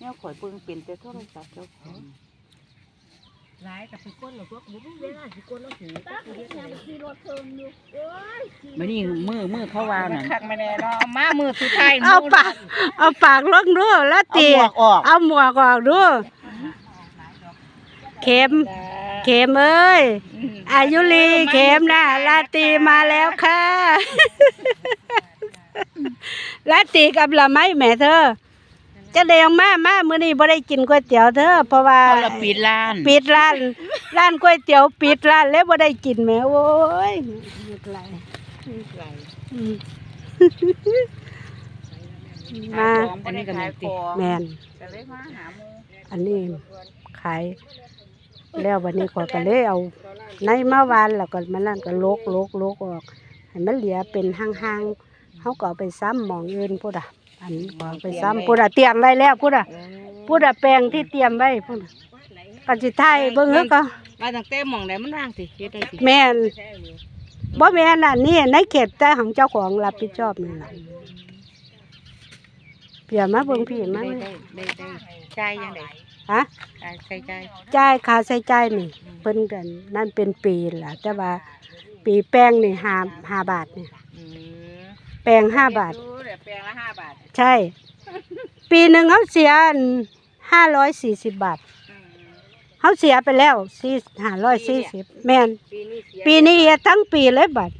เนี่ยข่อยเบิ่งเป็นแต่โทรศัพท์เจ้าของหลายกับสิก้นหรอกพวกบุ้งเวลาสิก้นแล้วสิตาเห็นยังขี่รถเทิงอยู่โอ้ยขี่มื้อนี้มือมือเขาว่านั่นคักมาแน่เนาะมามือสุดท้ายเอาปากเอาปากลงดูแล้วเอาตีหมวกออกเอาหมวกออกดูเข็ม เข็มเอ้ยอายุรีเข็มนะลาตรีมาแล้วค่ะลาตรีกับละไม้แม่เธอ จะเดียงมามามื้อนี้บ่ได้กินก๋วยเตี๋ยวเธอเพราะว่า เขาละปิดร้านปิดร้าน ร้านก๋วยเตี๋ยวปิดร้านแล้วบ่ได้กินแหม่โอ้ยหยุดไหลอืมมา อันนี้ก็มีติ แม่นก็เลยมาหาหมู่อันนี้ขาย แล้ววันนี้ก็ก็เลยเอาในมาวานแล้วก็มันนั่นก็โลกโลกโลกออกให้มันเหลือเป็นห้างๆเขาก็เอาไปซ้ำหมองเงินพูดอะ อันนี้ก็เอาไปซ้ำพูดอะเตรียมไว้แล้วพูดอะพูดอะแปลงที่เตรียมไว้พูดอะก็สิไทยเบิ่งแล้วก็มาตั้งแต่หม่องใดมันว่างสิเฮ็ดได้สิแม่นบ่แม่นอันนี้ในเขตแต่ของเจ้าของรับผิดชอบนี่ล่ะเปียมาเบิ่งพี่มาได้ได้ได้ได้จ่ายยังไดฮะจ่ายใช้จ่ายจ่ายค่าใช้จ่ายนี่เพิ่นกันนั่นเป็นปีล่ะ แต่ว่าปีแป้งนี่ห้าห้าบาทนี่อืมแป้งห้าบาท ดูเดี๋ยวแปลงละห้าบาทใช่ ปีหนึ่งเขาเสียห้าร้อยสี่สิบบาทอืม เขาเสียไปแล้วสี่ห้าร้อยสี่สิบแม่น ปีนี้เสียปีนี้เฮ็ดทั้งปีเลยบัด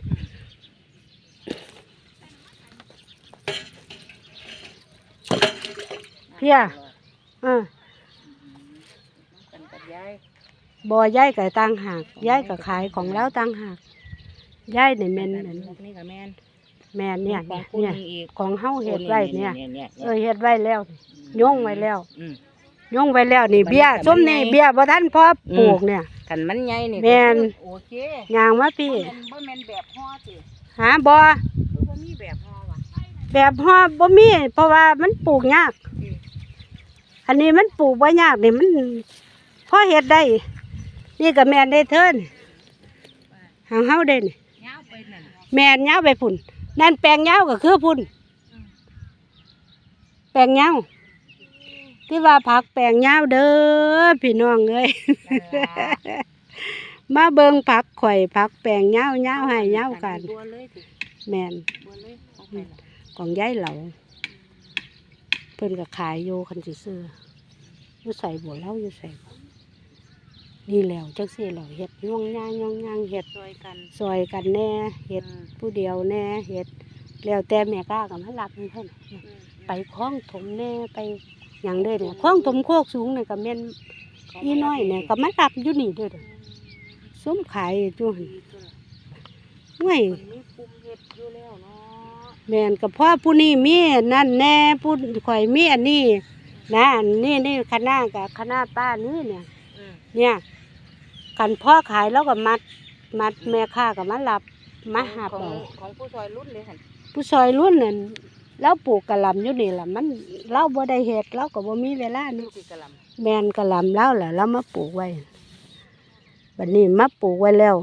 เพียเออกันกับยายบ่ย้ายกับต่างหากย้ายกับขายของแล้วต่างหากย้ายนี่แม่นอันนี่ก็แม่น แม่นเนี่ย ขอเนี่งยคุณเนี่ยอีกของเฮาเฮ็ดไว้เนี่ย เนี่ยเออเฮ็ดไว้แล้วโยงไว้แล้วอืมโยงไว้แล้วนี่เบี้ยมันส้มนี่มันไงเบี้ยบ่ทันพอปลูกเนี่ย คันมันใหญ่นี่แม่นก็คือโอเคย่างมาพี่บ่แม่นบ่แม่นแบบห่อสิหาบ่คือบ่มีแบบห่อว่ะ แบบฮอบ่มี เพราะว่ามันปลูกยาก อืม อันนี้มันปลูกบ่ยากนี่มันพอเฮ็ดได้ นี่ก็แม่นได้เทินหางเฮาได้นี่ยาวไปนั่นแม่นยาวไปพุ่น นั่นแปลงยาวก็คือพุ่นแปลงยาวที่ว่าผักแปลงยาวเด้อพี่น้องเอ้ยมาเบิ่งผักข่อยผักแปลงยาวยาวให้ยาวกันบัวเลยสิแม่นบัวเลยเอาไปล่ะของยายเหลาเพิ่นก็ขายอยู่คันสิซื้ออยู่ใส่บัวเล่าอยู่ใส่บ่ นี่แหล้วจังซี่แหล้วเฮ็ดย่องย่างย่องย่างเฮ็ดช่วยกันซอยกันแน่เฮ็ดอืมผู้เดียวแน่เฮ็ดแล้วแต่แม่กล้าก็มารับเพิ่นไปคล้องถมแน่ไปหยังเด้อเนี่ยคล้องถมโคกสูงนี่ก็แม่นอีน้อยเนี่ยก็มารับอยู่นี่เด้อเด้อซุ้มขายอยู่หั่นห่วยมันมีปุ่มเฮ็ดอยู่แล้วเนาะแม่นกับพ่อผู้นี้มีนั่นแน่ผู้ข่อยมีอันนี้นะอันนี่นี่คณะกับคณะป้านี่เนี่ย อืมเนี่ย กันพ่อขายแล้วก็มัด มัดแม่ค้าก็มารับมาหาของเอาของผู้ซอยรุ่นเลยหั่นผู้ซอยรุ่นนั่นแล้วปลูกกะหล่ำอยู่นี่ล่ะมันเราบ่ได้เฮ็ดเราก็บ่มีเวลานี่เนาะสิกะหล่ำแม่นกะหล่ำแล้วล่ะเรามาปลูกไว้บัดนี้มาปลูกไว้แล้ว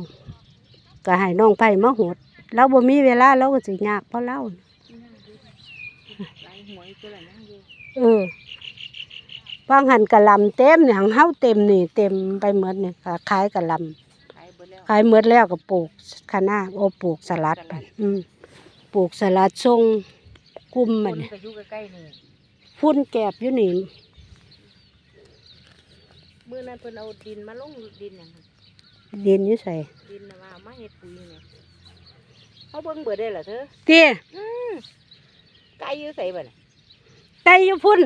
ก็ให้น้องไผมาหดเราบ่มีเวลาเราก็สิยากเพราะเรา หลายหวยตัวละยังอยู่เออ บางหันกะหลำเต็มเนี่ยหังเฮาเต็มนี่ เต็มไปหมดนี่ก็ขายกะหลขายเบิดแล้วำขายหมดแล้วก็ปลูกคะน้าโอปลูกสลัดไปอืมปลูกสลัดทรงกลุ่มคมันนนี่ก็อยู่ใกล้ๆนี่ฟุ้นแกบอยู่นี่มื้อนั้นเพิ่นเอาดินมาลงดินหยังหั่นดินอยู่ใส่ดินน่ะว่ามาเฮ็ดปุ๋ยเนี่ยเขาเบิ่งเบิดได้เหรอเธอเตี้ยอืมไก่อยู่ใส่บ่น่ะไก่อยู่พุ่น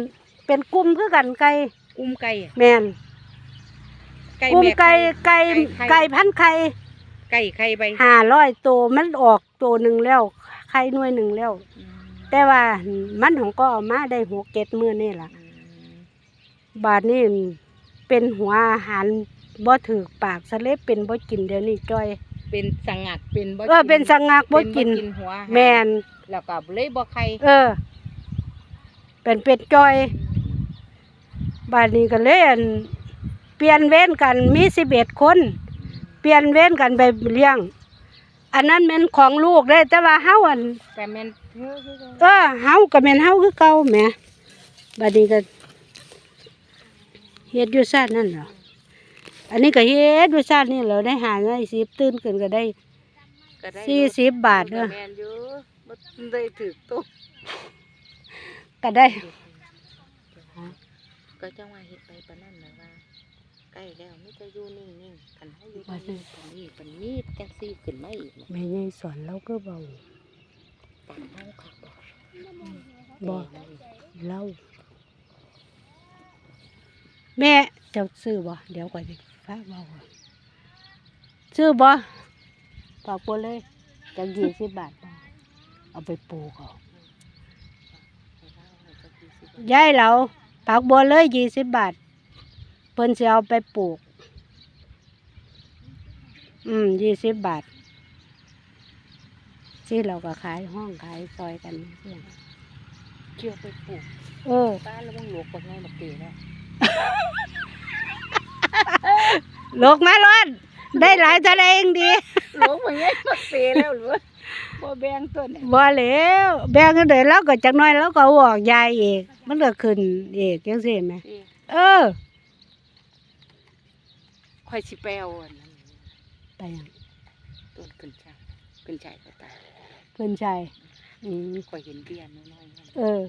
เป็นกลุ่มคือกันไก่อุ้มไก่อะแมนไก่กลุ่มแม่ไก่ไก่ไข่ไก่พันไข่ไก่ไข่ไปห้าร้อยตัวมันออกตัวหนึ่งแล้วไข่หน่วยหนึ่งแล้วอืมแต่ว่ามันของก็เอามาได้หกเก็ดมือนี่ล่ะอืมบาดนี้เป็นหัวอาหารบ่ถือปากสะเล็บเป็นบ่กินเดี๋ยวนี้จ้อย เป็นสังงัดเป็นบ่เออเป็นสังงักบ่กินเป็นหัวแมนแล้วก็เลยบ่ไข่เออ เป็นเป็ดจ้อย บาดนี้ก็เลยอั่นเปลี่ยนเว้นกันมีสิบเอ็ดคน เปลี่ยนเว้นกันไปเลี้ยง อันนั้นเป็นของลูกได้แต่ว่าเฮาอันแต่แม่นเธอคือกันเออเฮาก็แม่นเฮาคือเก่าแหมบัดนี้ก็เฮ็ดอยู่ซ่านนั่นเหรออันนี้ก็เฮ็ดอยู่ซ่านนี่เหรอได้หาได้สิบตื่นขึ้นก็ได้ก็ได้สี่สิบบาทเด้อแมนอยู่บ่ได้ถือตุ๊กก็ได้ ก็จังว่าเฮ็ดไปปานนั้นน่ะว่า ใกล้แล้วมีแต่อยู่นิ่งๆคันเฮาอยู่นิ่งๆปานนี้ปานนี้จังซี่ขึ้นมาอีกน่ะแม่ยายสอนเราก็เบาปานเฮาคักบ่บ่เล่าแม่เจ้าซื้อบ่เดี๋ยวก่อนสิฟ้าเบาก่อนซื้อบ่ฝากปนเลยจังยี่สิบบาทบ่เอาไปปลูกเอายายเรา ปากบัวเลยยี่สิบบาทเพิ่นสิเอาไปปลูก อืมยี่สิบบาทที่เราก็ขายห้องขายซอยกันเพื่อนเกี่ยวไปปลูกเออบ้านแล้วมึงหลวกกว่าไงบักเตเนาะลกมาร้อนได้หลายเท่าใดเองดีหลวกกว่าไงบักเตแล้วหรือว่าบ่แบ่งต้นบ่แล้วแบ่งกันเดี๋ยวเราก็จักหน้อยเราก็เอาออกยายเอง มันก็ขึ้นเองจังซี่แหมนี่เออข่อยสิไปเอาอันนั้นไปหยังต้นขึ้นชายขึ้นชายก็ตายขึ้นใจอืมข่อยเห็นเบี้ยน้อยๆนั่นเออ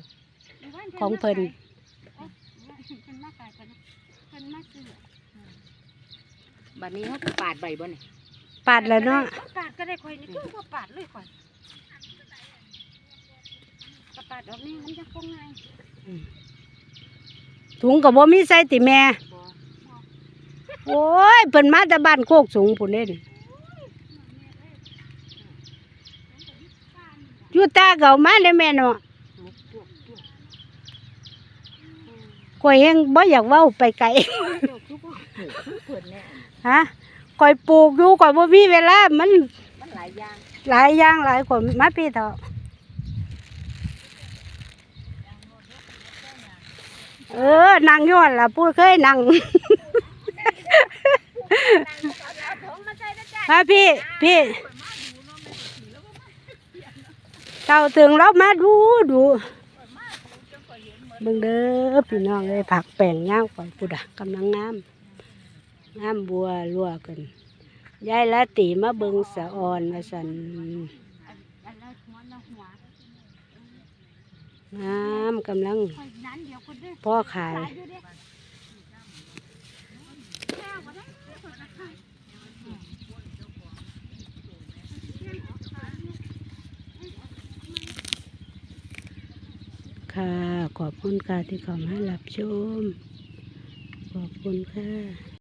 ของเพิ่น เพิ่นมาขายกันเพิ่นมาซื้อบัดนี้เฮาก็ปาดใบบ่นี่ปาดแล้วเนาะปาดก็ได้ข่อยนี่คือว่าปาดเลยข่อยกระปาดออกนี่มันจะคงไง ถุงก็บ่มีใส่ติแม่ โอ้ยเพิ่นมาแต่บ้านโคกสูงพุ่นเด้นอยู่ตาเก่ามาเด้แม่เนาะมุกอยเองบ่อยากเว้าไปไกลฮะข่อยปลูกอยู่ข่อยบ่มีเวลามันมันหลายอย่างหลายอย่างหลายคนมาพี่เถอะ เออนั่งย้อนล่ะพูดเคยนั่งมาพี่พี่เต่าถึงแล้วมาดูดูเบิ่งเด้อพี่น้องเลยผักแป้งย่างก่อนปุดะกำลังงามงามบัวลัวกันยายละตีมาเบิ่งสะออนมาสัน อันละหัวละหัว งามกำลังข่อยนั้นเดี๋ยวคนเด้อพ่อขายขายอยู่เด้แก้วก็ได้ข่อยจะขายค่ะ ขอบคุณค่ะที่เข้ามารับชม ขอบคุณค่ะ